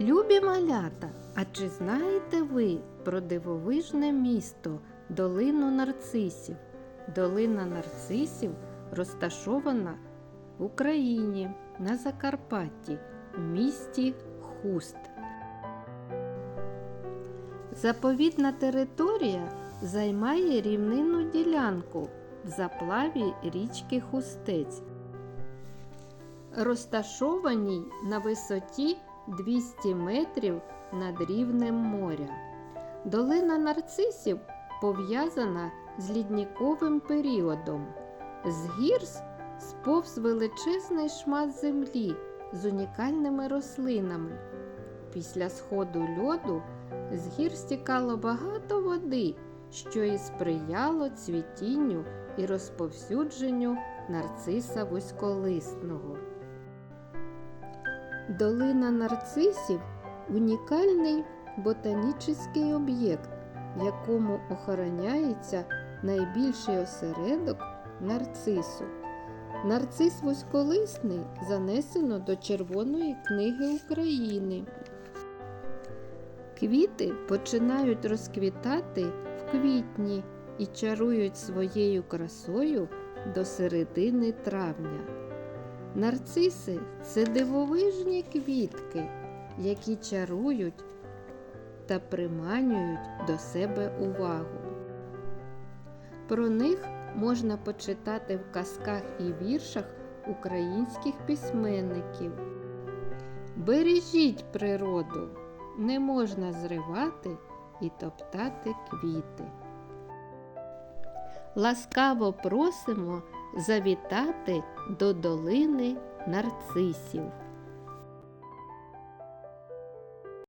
Любі малята, а чи знаєте ви про дивовижне місто Долину нарцисів? Долина нарцисів розташована в Україні на Закарпатті в місті Хуст. Заповідна територія займає рівнинну ділянку в заплаві річки Хустець, розташованій на висоті 200 метрів над рівнем моря. Долина нарцисів пов'язана з лідніковим періодом. З гірс сповз величезний шмат землі з унікальними рослинами. Після сходу льоду з гір стікало багато води, що і сприяло цвітінню і розповсюдженню нарциса вузьколисного. Долина нарцисів унікальний ботанічний об'єкт, в якому охороняється найбільший осередок нарцису. Нарцис вузьколисний занесено до Червоної книги України. Квіти починають розквітати в квітні і чарують своєю красою до середини травня. Нарциси це дивовижні квітки, які чарують та приманюють до себе увагу. Про них можна почитати в казках і віршах українських письменників. Бережіть природу, не можна зривати і топтати квіти. Ласкаво просимо завітати до долини нарцисів.